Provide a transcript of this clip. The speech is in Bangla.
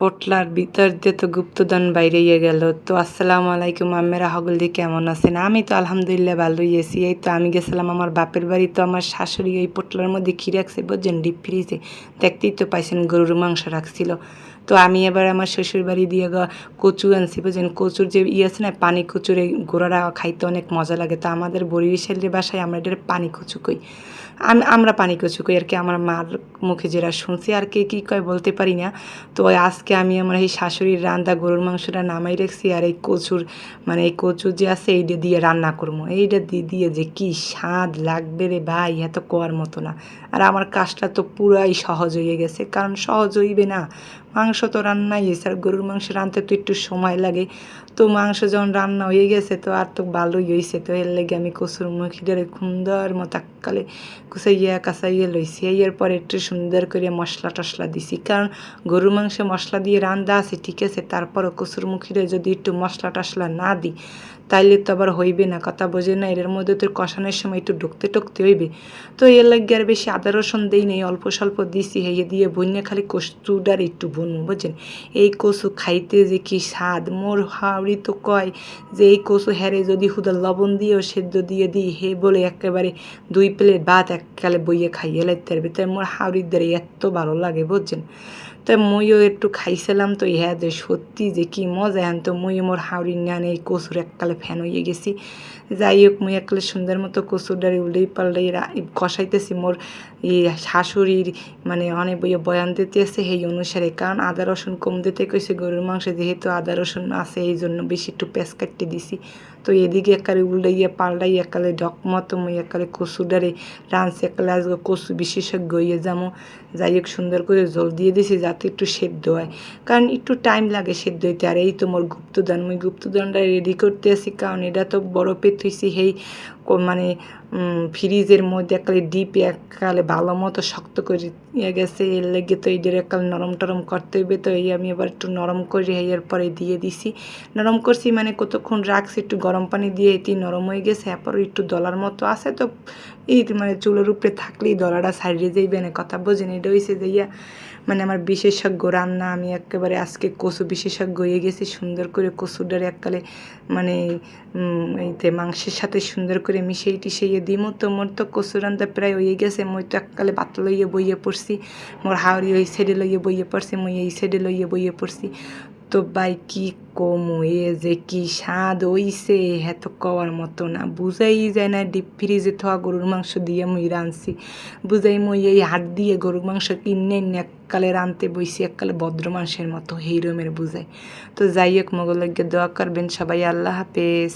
পোটলার ভিতর দিয়ে তো গুপ্তদান বাইরেইয়ে গেল। তো আসসালামু আলাইকুম, আম্মেরা হগলদি কেমন আছেন? আমি তো আলহামদুলিল্লাহ ভালোই আছি। এই তো আমি গেছিলাম আমার বাপের বাড়ি, তো আমার শাশুড়ি ওই পোটলার মধ্যে কী রাখছে, বুঝছেন? ডিপ ফ্রিজে। দেখতেই তো পাইছেন গরুর মাংস রাখছিল। তো আমি এবার আমার শ্বশুর বাড়ি দিয়ে কচু আনছি বুঝেন কচুর যে ইয়ে আছে না, পানি কচুর এই গোড়ারা খাইতে অনেক মজা লাগে। তো আমাদের বরিশালের বাসায় আমরা এটা পানি কচু কই। আমি, আমরা পানি কচু কই। আর কি আমার মার মুখে যেটা শুনছি, আর কে কী কয় বলতে পারি না। তো আজকে আমি আমার এই শাশুড়ির রান্দা গরুর মাংসটা নামাই রাখছি, আর এই কচুর মানে এই কচু যে আছে, এইটা দিয়ে রান্না করব। এইটা দিয়ে দিয়ে যে কি স্বাদ লাগবে রে ভাই, এত কোয়ার মতো না। আর আমার কাজটা তো পুরাই সহজ হয়ে গেছে, কারণ সহজ হইবে না। মাংস তো রান্নাই হয়েছে আর গরুর মাংস রাঁধতে তো একটু সময় লাগে। তো মাংস যখন রান্না হয়ে গেছে, তো আর তো ভালোই হয়েছে তো এর লেগে আমি কচুর মুখিটারে সুন্দর মতো কালে কুচাইয়া, কাঁচাইয়া লইছি। এর পরে একটু সুন্দর করে মশলা টশলা দিছি। কারণ গরুর মাংসে মশলা দিয়ে রান্দা আছে, ঠিক আছে? তারপরও কচুর মুখিরে যদি একটু মশলা টশলা না দিই, তাইলে তো আবার হইবে না। কথা বোঝে না, এর মধ্যে তোর কষানোর সময় একটু ঢুকতে টুকতে হইবে। তো এর লাগে আর বেশি আদা রসুন দেই নেই, অল্প স্বল্প দিছি। হেয়ে দিয়ে বন্যা খালি কচুটার একটু বনবো। বুঝছেন? এই কচু খাইতে যে কি স্বাদ? মোর হাওড়ি তো কয় যে এই কচু হ্যারে যদি হুদা লবণ দিয়েও সেদ্ধ দিয়ে দিই, হে বলে একেবারে দুই প্লেট ভাত এককালে বইয়ে খাইয়ে লাইতে পারবে তাই মোর হাওড়ির দ্বারা এত ভালো লাগে, বুঝছেন? তাই মইও একটু খাইছিলাম তো হ্যাঁ যে সত্যি যে কি মজা এখন তো মই মোর হাওড়ি নান এই কচুর এককালে ফ্যান হয়ে গেছি। যাই হোক, মুই এককালে সুন্দর মতো কচুর ডাড়ি উল্টেই পাল্টাই কষাইতেছি, মোর এই শাশুড়ির মানে অনেক বইয়ে বয়ান দিতেছে সেই অনুসারে, কারণ আদা রসুন কম দিতে কইছে, গরুর মাংস যেহেতু আদা রসুন আছে এই জন্য বেশি একটু পেঁয়াজ কাটতে দিছি। তো এদিকে একালে উল্টাইয়া পাল্টাই একালে ডক মতো মুই কচু ডারে রাঁধছি একালে আজকে কচু বিশেষজ্ঞ হয়ে যাব যাই হোক, সুন্দর করে জল দিয়ে দিছি যাতে একটু সেদ্ধ হয়। কারণ একটু টাইম লাগে সেদ্ধ হইতে। আর এই তো মোর গুপ্তদান মুই গুপ্তদানটা রেডি করতে আসি কারণ এটা তো বরফে থুইছি সেই ক- মানে ফ্রিজের মধ্যে একালে ডিপ একালে ভালো মতো শক্ত করে ইয়ে গেছে। এর লেগে তো এইটার একাল নরম টরম করতে হইবে। তো এই আমি এবার একটু নরম করে এর পরে দিয়ে দিছি। নরম করছি মানে কতক্ষণ রাখছি একটু গরম পানি দিয়ে এটি নরম হয়ে গেছে, এরপর একটু দলার মতো আছে তো এই মানে চুলের উপরে থাকলেই দলাটা সাইডে যাইবে না কথা বোঝেন, এটা হয়েছে যে ইয়া মানে আমার বিশেষজ্ঞ রান্না, আমি একেবারে আজকে কচু বিশেষজ্ঞ হয়ে গেছি, সুন্দর করে কচুটার এককালে মানে এইতে মাংসের সাথে সুন্দর করে মিশিয়ে টিশিয়ে দিমু তো, মোর তো কচু রান্না প্রায় হয়ে গেছে, মই তো এককালে বাত লইয়ে বইয়ে পড়ছি, মোর হাওড়ি ওই সাইডে লইয়ে বইয়ে পড়ছি, মই এই সাইডে লইয়ে বইয়ে পড়ছি। তো বাই কি কমু? এ যে কি স্বাদ ওইছে হ্যাঁ কওয়ার মতো না। বুঝাই যায় না ডিপ ফ্রিজে থাকা গরুর মাংস দিয়ে মুই রাঁধছি। বুঝাই মই এই হাত দিয়ে গরুর মাংস কিনে এককালে রাঁধতে বইছি, এককালে ভদ্র মাংসের মতো হেইরমের বুঝাই। তো যাই হোক মগলজ্ঞ দোয়া করবেন সবাই, আল্লাহ হাফেজ।